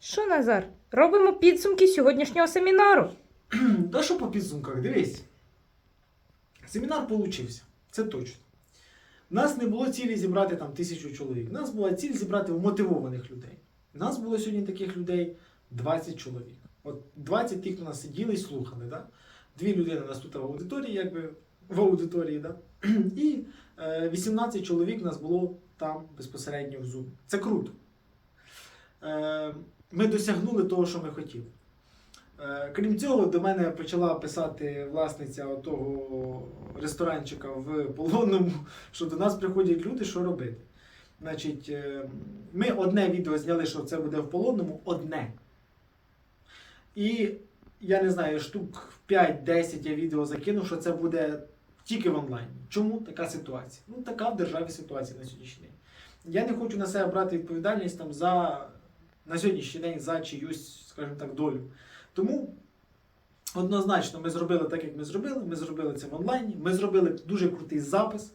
Що, Назар? Робимо підсумки сьогоднішнього семінару. Та що по підсумках, дивись. Семінар получився, це точно. У нас не було цілі зібрати там тисячу чоловік. У нас була ціль зібрати мотивованих людей. У нас було сьогодні таких людей 20 чоловік. От 20 тих, хто нас сиділи і слухали. Да? Дві людини у нас тут в аудиторії, якби в аудиторії, да? і е, 18 чоловік у нас було там безпосередньо в Zoom. Це круто. Е, ми досягнули того, що ми хотіли. Е, Крім цього, до мене почала писати власниця того ресторанчика в полонному, що до нас приходять люди, що робити. Значить, е, ми одне відео зняли, що це буде в полонному, одне. І я не знаю, штук 5-10 я відео закинув, що це буде тільки в онлайні. Чому така ситуація? Ну, така в державі ситуація на сьогоднішній день. Я не хочу на себе брати відповідальність там за на сьогоднішній день за чиюсь, скажімо так, долю. Тому однозначно ми зробили так, як ми зробили. Ми зробили це в онлайні. Ми зробили дуже крутий запис.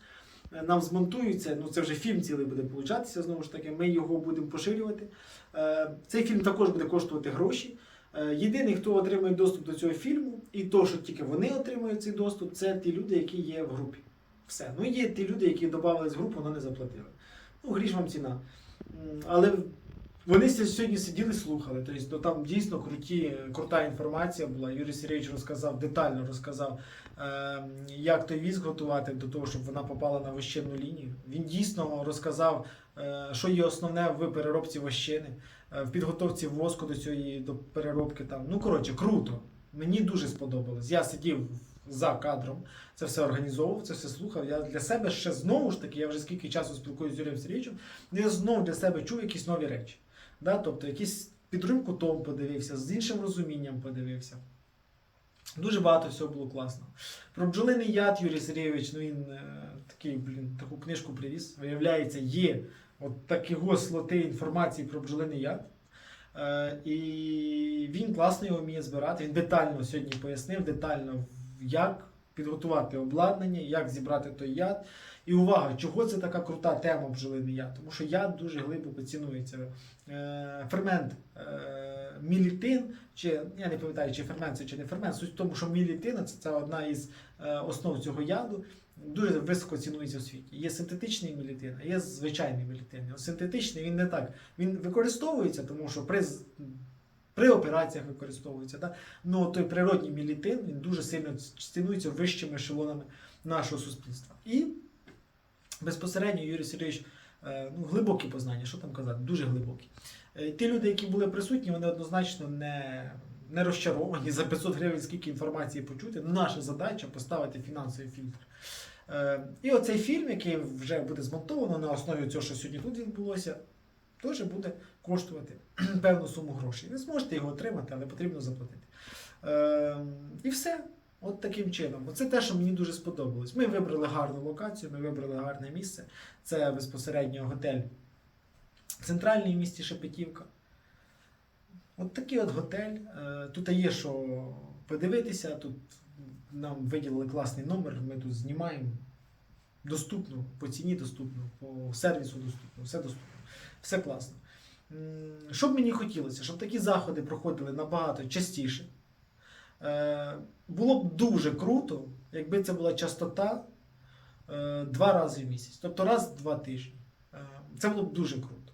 Нам змонтується, ну це вже фільм цілий буде получатися, знову ж таки, ми його будемо поширювати. Е, Цей фільм також буде коштувати гроші. Е, Єдиний, хто отримує доступ до цього фільму, і то, що тільки вони отримують цей доступ, це ті люди, які є в групі. Все. Ну є ті люди, які додавались в групу, але не заплатили. Ну, гріш вам ціна. Але вони сьогодні сиділи, слухали. Тобто, ну, там дійсно круті, крута інформація була. Юрій Сергійович розказав, детально розказав, е, як той візк готувати до того, щоб вона попала на вощинну лінію. Він дійсно розказав, е, що є основне в переробці вощини, е, в підготовці воску до цієї до переробки. Там. Ну, коротше, круто. Мені дуже сподобалось. Я сидів за кадром, це все організовував, це все слухав. Я для себе ще знову ж таки, я вже скільки часу спілкуюся з Юрієм Сергійовичем, я знову для себе чув якісь нові речі. Да? Тобто якийсь під другим кутом подивився, з іншим розумінням подивився. Дуже багато всього було класно. Про бджолиний яд Юрій Сергійович, ну він е, такий, блін, таку книжку привіз. Виявляється, є от такі слоти інформації про бджолиний яд. Е, і він класно його вміє збирати. Він детально сьогодні пояснив, детально як підготувати обладнання, як зібрати той яд. І увага, чого це така крута тема бджолиний яд? Тому що яд дуже глибоко цінується. Е, фермент е, мілітин, чи я не пам'ятаю, чи фермент це чи не фермент. Суть в тому, що мілітин це, це одна із е, основ цього яду. Дуже високо цінується в світі. Є синтетичний мілітин, а є звичайний мілітин. Синтетичний він не так. Він використовується, тому що при, при операціях використовується. Да? Ну той природній мілітин він дуже сильно цінується вищими ешелонами нашого суспільства. І безпосередньо Юрій Сергійович е, ну, глибокі познання, що там казати, дуже глибокі. Е, Ті люди, які були присутні, вони однозначно не, не розчаровані за 500 гривень, скільки інформації почути. Наша задача поставити фінансовий фільтр. Е, І оцей фільм, який вже буде змонтовано на основі цього, що сьогодні тут відбулося, теж буде коштувати певну суму грошей. Ви зможете його отримати, але потрібно заплатити. І все. От таким чином. Оце те, що мені дуже сподобалось. Ми вибрали гарну локацію, ми вибрали гарне місце. Це безпосередньо готель центральний в місті Шепетівка. От такий от готель. Е, Тут є що подивитися. Тут нам виділили класний номер, ми тут знімаємо. Доступно, по ціні доступно, по сервісу доступно, все доступно, все класно. Що б мені хотілося, щоб такі заходи проходили набагато частіше. Е, Було б дуже круто, якби це була частота е, два рази в місяць, тобто раз в два тижні. Е, Це було б дуже круто.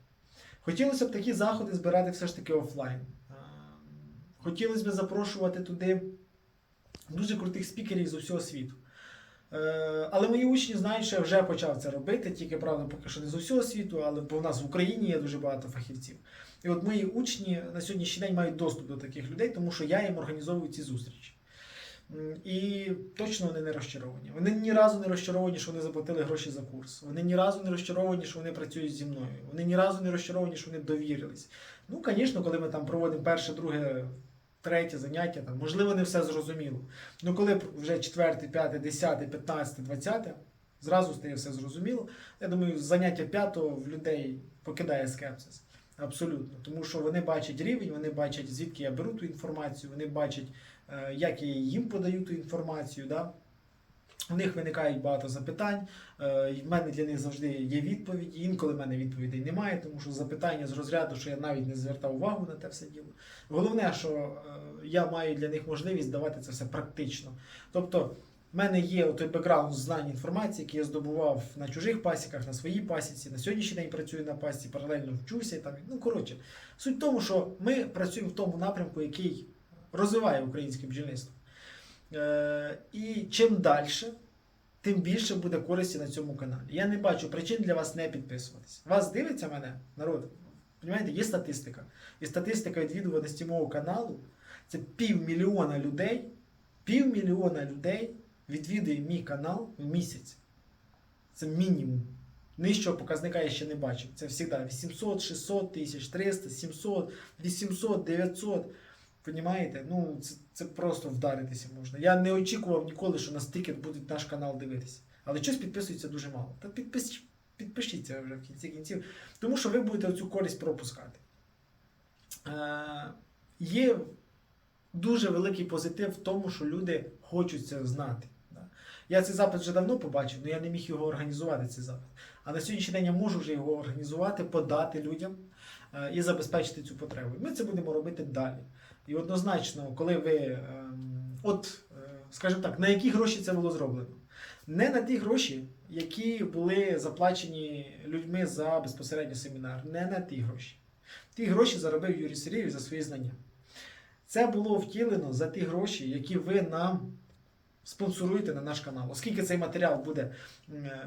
Хотілося б такі заходи збирати все ж таки офлайн. Хотілося б запрошувати туди дуже крутих спікерів з усього світу. Е, Але мої учні знають, що я вже почав це робити, тільки правда, поки що не з усього світу, але бо в нас в Україні є дуже багато фахівців. І от мої учні на сьогоднішній день мають доступ до таких людей, тому що я їм організовую ці зустрічі. І точно вони не розчаровані. Вони ні разу не розчаровані, що вони заплатили гроші за курс. Вони ні разу не розчаровані, що вони працюють зі мною. Вони ні разу не розчаровані, що вони довірились. Ну, звісно, коли ми там проводимо перше, друге, третє заняття, там, можливо, не все зрозуміло. Ну, коли вже четверте, п'яте, десяте, п'ятнадцяте, двадцяте, зразу стає все зрозуміло. Я думаю, заняття п'ятого в людей покидає скепсис. Абсолютно. Тому що вони бачать рівень, вони бачать, звідки я беру ту інформацію, вони бачать, е, як я їм подаю ту інформацію. Да? У них виникають багато запитань. Е, в мене для них завжди є відповіді. Інколи в мене відповідей немає, тому що запитання з розряду, що я навіть не звертав увагу на те все діло. Головне, що е, я маю для них можливість давати це все практично. Тобто, в мене є той бекграунд знань інформації, який я здобував на чужих пасіках, на своїй пасіці. На сьогоднішній день працюю на пасіці, паралельно вчуся. Там, ну, коротше, суть в тому, що ми працюємо в тому напрямку, який розвиває українське бджільництво. Е, і чим далі, тим більше буде користі на цьому каналі. Я не бачу причин для вас не підписуватись. Вас дивиться мене, народ. Понимаєте, є статистика. І статистика відвідуваності мого каналу це півмільйона людей. Півмільйона людей відвідує мій канал в місяць. Це мінімум. Нижчого показника я ще не бачив. Це завжди 800, 600 тисяч, 300, 700, 800, 900. Понімаєте? Ну, це, це просто вдаритися можна. Я не очікував ніколи, що настільки будуть наш канал дивитися. Але щось підписується дуже мало. Та підпис, підпишіться вже в кінці кінців, тому що ви будете цю користь пропускати. Е, є дуже великий позитив в тому, що люди хочуть це знати. Я цей запит вже давно побачив, але я не міг його організувати, цей запит. А на сьогоднішній день я можу вже його організувати, подати людям е, і забезпечити цю потребу. Ми це будемо робити далі. І однозначно, коли ви, ем, от, е, скажімо так, на які гроші це було зроблено? Не на ті гроші, які були заплачені людьми за безпосередньо семінар, не на ті гроші. Ті гроші заробив Юрій Сергійович за свої знання. Це було втілено за ті гроші, які ви нам спонсоруєте на наш канал. Оскільки цей матеріал буде,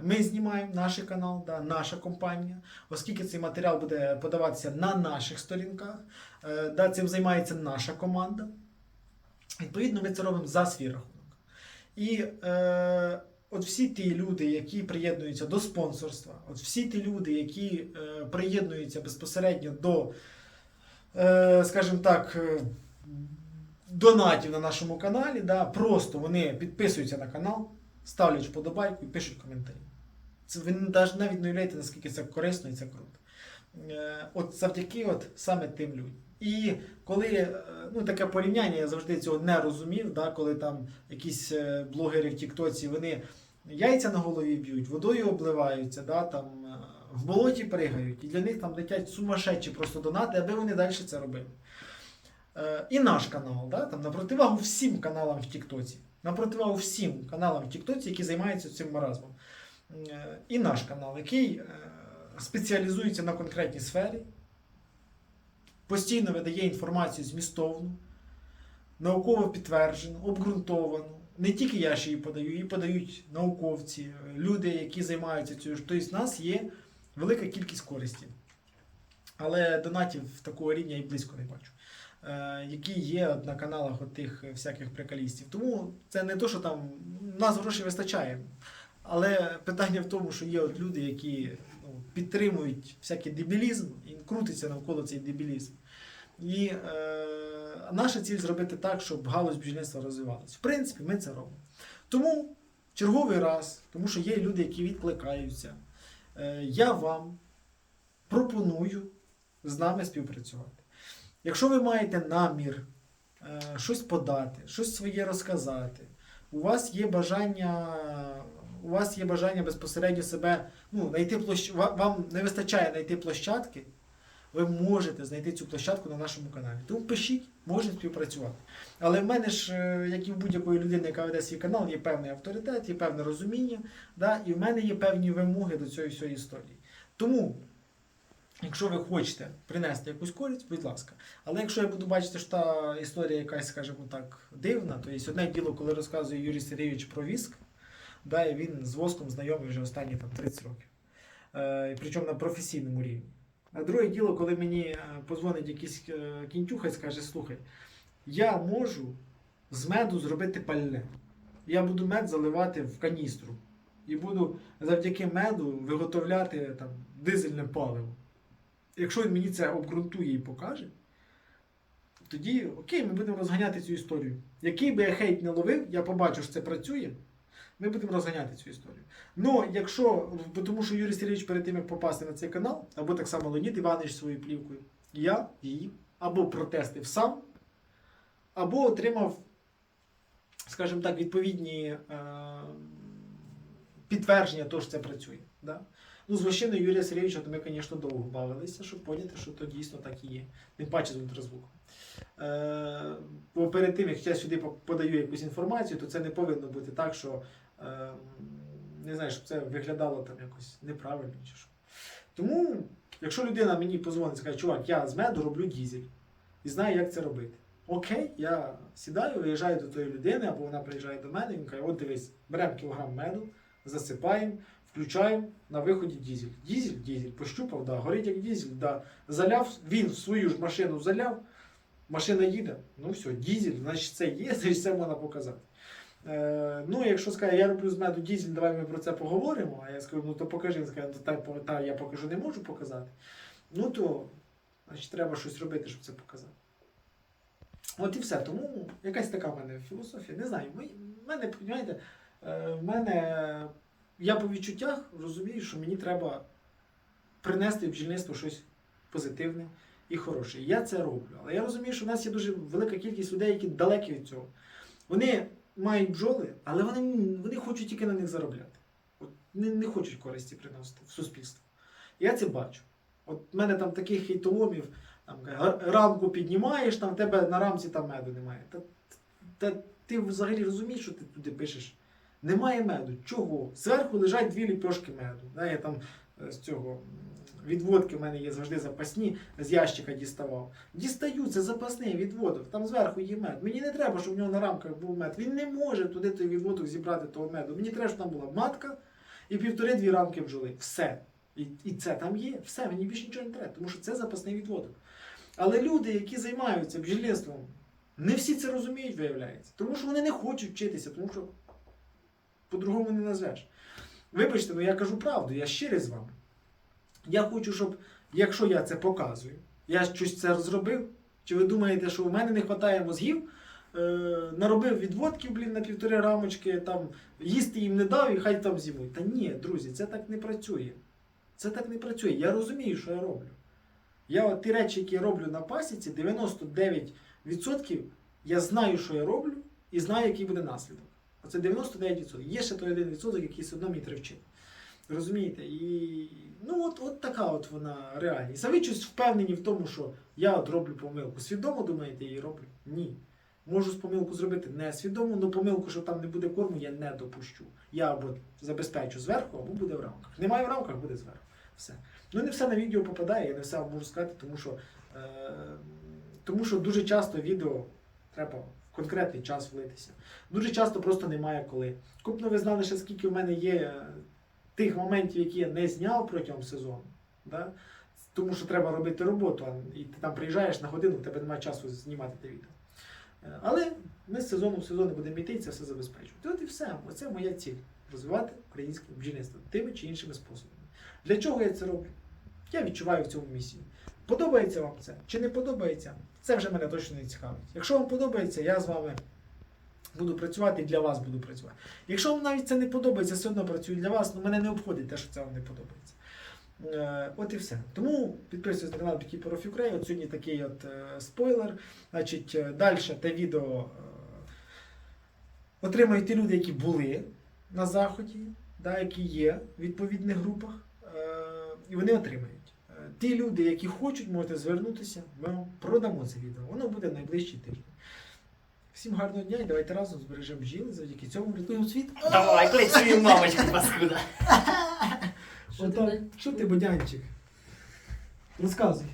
ми знімаємо наш канал, да, наша компанія, оскільки цей матеріал буде подаватися на наших сторінках, е, да, цим займається наша команда. Відповідно, ми це робимо за свій рахунок. І е, от всі ті люди, які приєднуються до спонсорства, от всі ті люди, які е, приєднуються безпосередньо до, е, скажімо так, е, донатів на нашому каналі, да, просто вони підписуються на канал, ставлять вподобайку і пишуть коментарі. Це ви навіть не уявляєте, наскільки це корисно і це круто. Е, От завдяки от саме тим людям. І коли е, ну, таке порівняння, я завжди цього не розумів, да, коли там якісь е, блогери в Тіктоці, вони яйця на голові б'ють, водою обливаються, да, там, в болоті пригають, і для них там летять сумасшедші просто донати, аби вони далі це робили. Е, І наш канал, да, там, на противагу всім каналам в Тіктоці. На противагу всім каналам в Тіктоці, які займаються цим маразмом. Е, І наш канал, який е, спеціалізується на конкретній сфері, постійно видає інформацію змістовну, науково підтверджену, обґрунтовану. Не тільки я ж її подаю, її подають науковці, люди, які займаються цим. Тобто, в нас є велика кількість користі. Але донатів такого рівня і близько не бачу. Е, які є на каналах тих всяких приколістів. Тому це не то, що там нас грошей вистачає. Але питання в тому, що є от люди, які ну, підтримують всякий дебілізм і крутиться навколо цей дебілізм. І е, наша ціль зробити так, щоб галузь бджільництва розвивалася. В принципі, ми це робимо. Тому черговий раз, тому що є люди, які відкликаються, е, я вам пропоную з нами співпрацювати. Якщо ви маєте намір е, щось подати, щось своє розказати, у вас є бажання, у вас є бажання безпосередньо себе, ну, знайти площ... вам не вистачає знайти площадки, ви можете знайти цю площадку на нашому каналі. Тому пишіть, можемо співпрацювати. Але в мене ж, е, як і в будь-якої людини, яка веде свій канал, є певний авторитет, є певне розуміння, да? і в мене є певні вимоги до цієї всієї історії. Тому. Якщо ви хочете принести якусь користь, будь ласка. Але якщо я буду бачити, що та історія якась, скажімо так, дивна, то є одне діло, коли розказує Юрій Сергійович про віск, да, і він з воском знайомий вже останні там, 30 років. Е, причому на професійному рівні. А друге діло, коли мені е, позвонить якийсь е, кінтюха і скаже, слухай, я можу з меду зробити пальне. Я буду мед заливати в каністру. І буду завдяки меду виготовляти там, дизельне паливо якщо він мені це обґрунтує і покаже, тоді окей, ми будемо розганяти цю історію. Який би я хейт не ловив, я побачу, що це працює, ми будемо розганяти цю історію. Ну, якщо, тому що Юрій Сергійович перед тим, як попасти на цей канал, або так само Леонід Іванович своєю плівкою, я її або протестив сам, або отримав, скажімо так, відповідні е, підтвердження того, що це працює. Да? Ну, з вощиною Юрія Сергійовича то ми, звісно, довго бавилися, щоб поняти, що то дійсно так і є. Тим паче з ультразвуком. Е, перед тим, як я сюди подаю якусь інформацію, то це не повинно бути так, що е, не знаю, щоб це виглядало там якось неправильно чи що. Тому, якщо людина мені позвонить і скаже, чувак, я з меду роблю дізель і знаю, як це робити. Окей, я сідаю, виїжджаю до тої людини, або вона приїжджає до мене, він каже, от дивись, беремо кілограм меду, засипаємо, включаємо на виході дізель. Дізель, дізель, пощупав, да, горить як дізель, да. заляв, він свою ж машину заляв, машина їде, ну все, дізель, значить це є, значить це можна показати. Е, ну, якщо скаже, я роблю з меду дізель, давай ми про це поговоримо, а я скажу, ну то покажи, він скаже, «Ну, та, я покажу, не можу показати. Ну то, значить, треба щось робити, щоб це показати. От і все. Тому якась така в мене філософія. Не знаю. В мене, розумієте, в мене я по відчуттях розумію, що мені треба принести в бджільництво щось позитивне і хороше. Я це роблю. Але я розумію, що в нас є дуже велика кількість людей, які далекі від цього. Вони мають бджоли, але вони, вони хочуть тільки на них заробляти. От, не, не хочуть користі приносити в суспільство. Я це бачу. От в мене там таких хейтоломів, там рамку піднімаєш, там в тебе на рамці там меду немає. Та, та ти взагалі розумієш, що ти туди пишеш? Немає меду. Чого? Зверху лежать дві ліпьошки меду. Да, я там е, з цього відводки в мене є завжди запасні, з ящика діставав. Дістаю, це запасний відводок, там зверху є мед. Мені не треба, щоб в нього на рамках був мед. Він не може туди той відводок зібрати того меду. Мені треба, щоб там була матка і півтори-дві рамки бджоли. Все. І, і це там є, все, мені більше нічого не треба, тому що це запасний відводок. Але люди, які займаються бджільництвом, не всі це розуміють, виявляється. Тому що вони не хочуть вчитися, тому що по-другому не назвеш. Вибачте, ну я кажу правду, я щирий з вами. Я хочу, щоб, якщо я це показую, я щось це зробив, чи ви думаєте, що у мене не вистачає мозгів, е, наробив відводків, блін, на півтори рамочки, там, їсти їм не дав і хай там зімуть. Та ні, друзі, це так не працює. Це так не працює. Я розумію, що я роблю. Я от ті речі, які я роблю на пасіці, 99% я знаю, що я роблю, і знаю, який буде наслідок. Оце 99%. Є ще той 1%, який все одно мені треба вчити. Розумієте? І ну от, от така от вона реальність. А ви щось впевнені в тому, що я от роблю помилку. Свідомо думаєте, я її роблю? Ні. Можу з помилку зробити не свідомо, але помилку, що там не буде корму, я не допущу. Я або забезпечу зверху, або буде в рамках. Немає в рамках, буде зверху. Все. Ну не все на відео попадає, я не все можу сказати, тому що, е, тому що дуже часто відео треба конкретний час влитися. Дуже часто просто немає коли. Купно ви знали, ще скільки в мене є е, тих моментів, які я не зняв протягом сезону. Да? Тому що треба робити роботу, і ти там приїжджаєш на годину, в тебе немає часу знімати те відео. Е, Але ми з сезону в сезон будемо йти це все забезпечувати. От і все. Оце моя ціль розвивати українське бджільництво тими чи іншими способами. Для чого я це роблю? Я відчуваю в цьому місію. Подобається вам це чи не подобається? Це вже мене точно не цікавить. Якщо вам подобається, я з вами буду працювати і для вас буду працювати. Якщо вам навіть це не подобається, все одно працюю для вас, ну мене не обходить те, що це вам не подобається. Е, от і все. Тому підписуйтесь на канал Beekeeper of Ukraine. От сьогодні такий от е, спойлер. Значить, е, далі те відео отримають ті люди, які були на заході, да, які є в відповідних групах, і вони отримають. Ті люди, які хочуть, можете звернутися, ми вам продамо це відео. Воно буде в найближчий тиждень. Всім гарного дня і давайте разом збережемо жіли, завдяки цьому врятуємо світ. Давай, клей свою мамочку, паскуда. Що ти, що ти, бодянчик? Розказуй.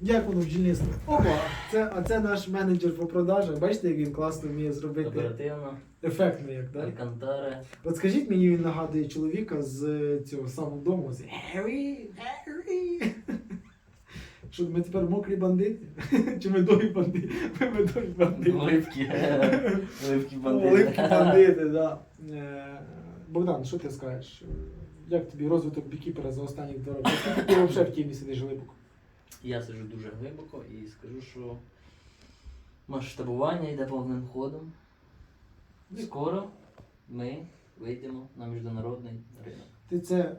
Як воно в бджільництво? Опа! Це, а це наш менеджер по продажах. Бачите, як він класно вміє зробити Оперативно, ефектно, як, так? Алькантари. От скажіть мені, він нагадує чоловіка з цього самого дому. З Гаррі, Гаррі. Що ми тепер мокрі бандити? Чи медові бандити? Ми медові бандити. Оливки. Оливки Оливки бандити. бандити, да. Е, Богдан, що ти скажеш? Як тобі розвиток бікіпера за останні два роки? Ти взагалі в тімі сидиш глибоко? Я сиджу дуже глибоко і скажу, що масштабування йде повним ходом. Скоро ми вийдемо на міжнародний ринок. Ти це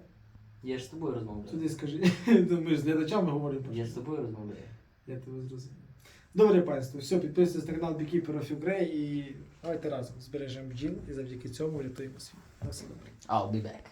Я ж з тобою розмовляю. туди скажи. Ну, Ми ж з глядачами говоримо. Я з тобою розмовляю. Я тебе зрозумів. Добре, панство, все, підписуйтесь на канал Beekeeper of Ukraine і Давайте разом збережемо бджіл і завдяки цьому врятуємо світ. На все добре. I'll be back.